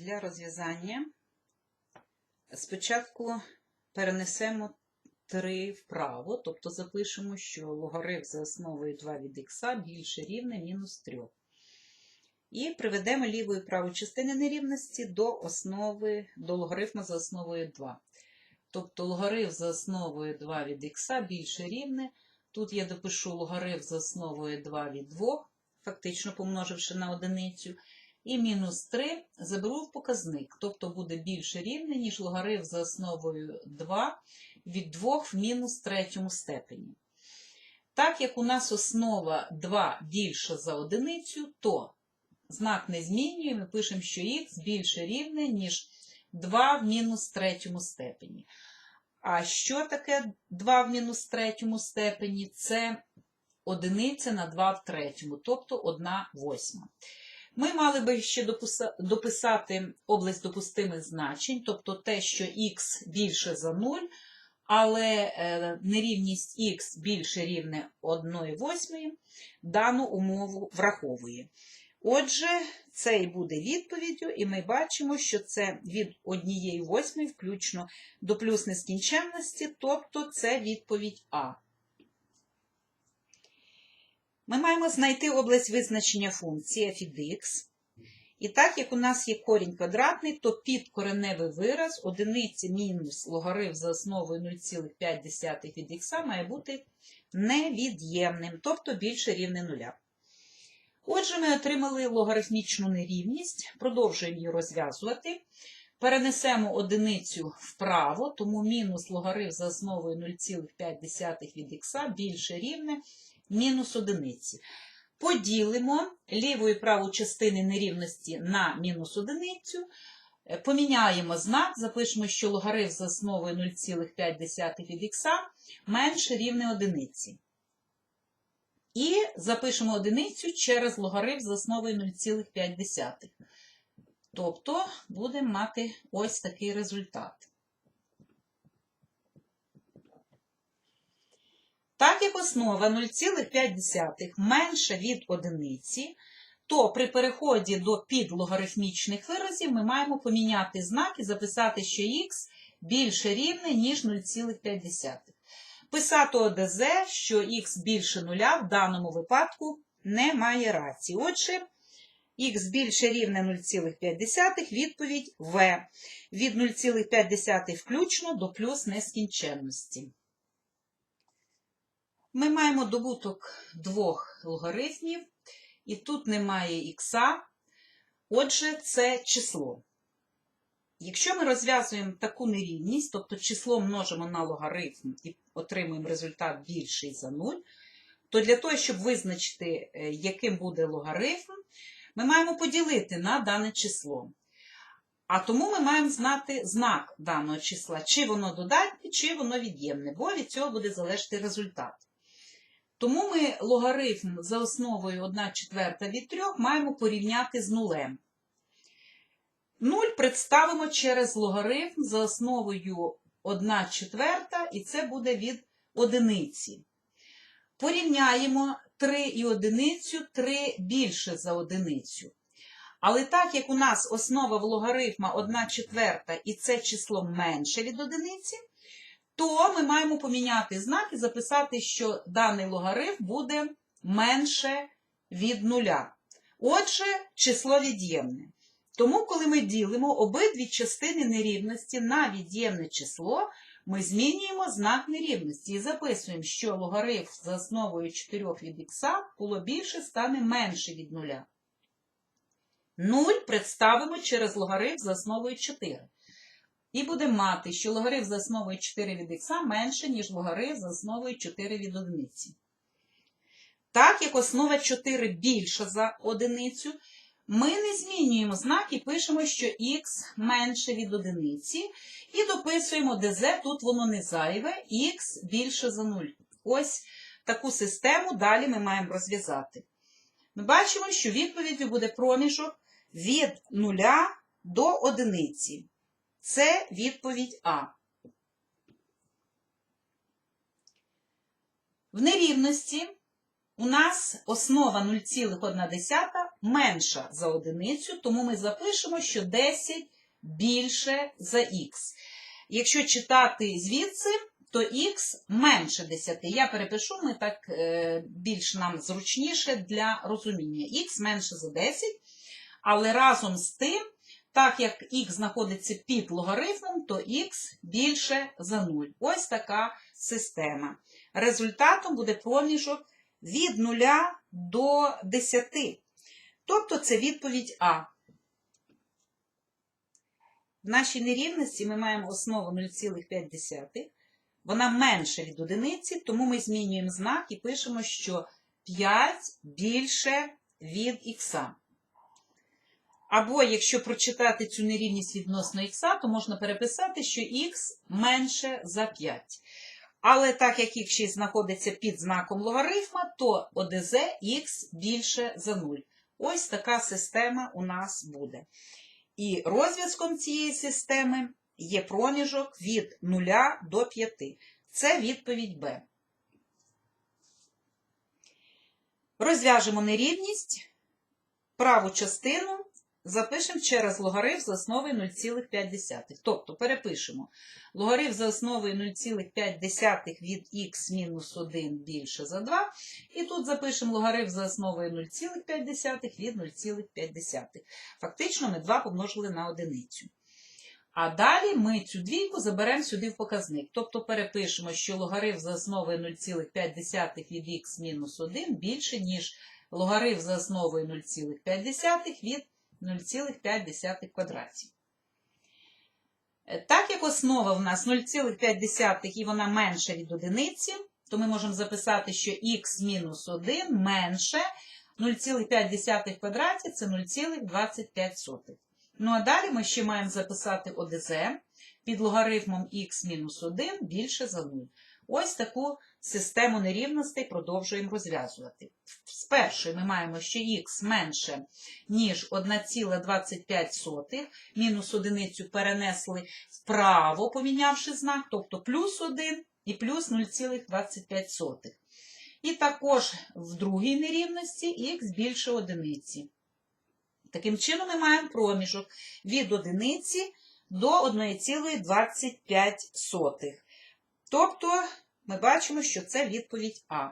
Для розв'язання спочатку перенесемо 3 вправо, тобто запишемо, що логарифм за основою 2 від х більше рівне мінус 3. І приведемо ліву і праву частини нерівності до основи, до логарифму за основою 2. Тобто логарифм за основою 2 від х більше рівне. Тут я допишу логарифм за основою 2 від 2, фактично помноживши на одиницю. І мінус 3 заберу в показник, тобто буде більше рівне, ніж логарифм за основою 2 від 2 в мінус третьому степені. Так як у нас основа 2 більша за одиницю, то знак не змінюємо, ми пишемо, що х більше рівне, ніж 2 в мінус третьому степені. А що таке 2 в мінус третьому степені? Це одиниця на 2 в третьому, тобто 1 восьма. Ми мали би ще дописати область допустимих значень, тобто те, що х більше за 0, але нерівність х більше рівне 1 восьмої дану умову враховує. Отже, це і буде відповіддю, і ми бачимо, що це від 1 восьмої включно до плюс нескінченності, тобто це відповідь А. Ми маємо знайти область визначення функції f від x. І так як у нас є корінь квадратний, то підкореневий вираз одиниці мінус логарифм за основою 0,5 від х має бути невід'ємним, тобто більше рівне нуля. Отже, ми отримали логарифмічну нерівність, продовжуємо її розв'язувати. Перенесемо одиницю вправо, тому мінус логарифм за основою 0,5 від х більше рівне мінус одиниці. Поділимо ліву і праву частини нерівності на мінус одиницю. Поміняємо знак, запишемо, що логарифм за основою 0,5 від х менше рівне одиниці. І запишемо одиницю через логарифм за основою 0,5. Тобто будемо мати ось такий результат. Так як основа 0,5 менша від одиниці, то при переході до підлогарифмічних виразів ми маємо поміняти знак і записати, що х більше рівне, ніж 0,5. Писати ОДЗ, що х більше нуля в даному випадку не має рації. Отже, х більше рівне 0,5, відповідь В. Від 0,5 включно до плюс нескінченності. Ми маємо добуток двох логарифмів, і тут немає х, отже, це число. Якщо ми розв'язуємо таку нерівність, тобто число множимо на логарифм і отримуємо результат більший за 0, то для того, щоб визначити, яким буде логарифм, ми маємо поділити на дане число. А тому ми маємо знати знак даного числа, чи воно додатнє, чи воно від'ємне, бо від цього буде залежати результат. Тому ми логарифм за основою 1 четверта від 3 маємо порівняти з нулем. 0 представимо через логарифм за основою 1 четверта, і це буде від одиниці. Порівняємо 3 і одиницю, 3 більше за одиницю. Але так як у нас основа в логарифма 1 четверта і це число менше від одиниці, то ми маємо поміняти знак і записати, що даний логарифм буде менше від нуля. Отже, число від'ємне. Тому, коли ми ділимо обидві частини нерівності на від'ємне число, ми змінюємо знак нерівності і записуємо, що логарифм за основою 4 від х було більше, стане менше від нуля. 0 представимо через логарифм за основою 4. І будемо мати, що логарифм за основою 4 від х менше, ніж логарифм за основою 4 від одиниці. Так як основа 4 більша за одиницю, ми не змінюємо знак і пишемо, що х менше від одиниці. І дописуємо ДЗ, тут воно не зайве, х більше за 0. Ось таку систему далі ми маємо розв'язати. Ми бачимо, що відповіддю буде проміжок від 0 до одиниці. Це відповідь А. В нерівності у нас основа 0,1 менша за одиницю, тому ми запишемо, що 10 більше за х. Якщо читати звідси, то х менше 10. Я перепишу, ми так е, більш нам зручніше для розуміння. х менше за 10, але разом з тим, так як х знаходиться під логарифмом, то х більше за 0. Ось така система. Результатом буде проміжок від 0 до 10. Тобто це відповідь А. В нашій нерівності ми маємо основу 0,5. Вона менша від одиниці, тому ми змінюємо знак і пишемо, що 5 більше від х. Або, якщо прочитати цю нерівність відносно х, то можна переписати, що х менше за 5. Але так як х ще знаходиться під знаком логарифма, то ОДЗ х більше за 0. Ось така система у нас буде. І розв'язком цієї системи є проміжок від 0 до 5. Це відповідь Б. Розв'яжемо нерівність. Праву частину запишемо через логарифм за основою 0,5. Тобто перепишемо логарифм за основою 0,5 від х мінус 1 більше за 2. І тут запишемо логарифм за основою 0,5 від 0,5. Фактично ми 2 помножили на одиницю. А далі ми цю двійку заберемо сюди в показник. Тобто перепишемо, що логарифм за основою 0,5 від х мінус 1 більше, ніж логарифм за основою 0,5 від 0,5 квадратів. Е, Так як основа в нас 0,5 і вона менша від одиниці, то ми можемо записати, що х мінус 1 менше 0,5 в квадраті це 0,25. Ну а далі ми ще маємо записати ОДЗ під логарифмом х мінус 1 більше за 0. Ось таку систему нерівностей продовжуємо розв'язувати. З першої ми маємо, що х менше, ніж 1,25, мінус одиницю перенесли вправо, помінявши знак, тобто плюс 1 і плюс 0,25. І також в другій нерівності х більше одиниці. Таким чином ми маємо проміжок від одиниці до 1,25. Тобто ми бачимо, що це відповідь А.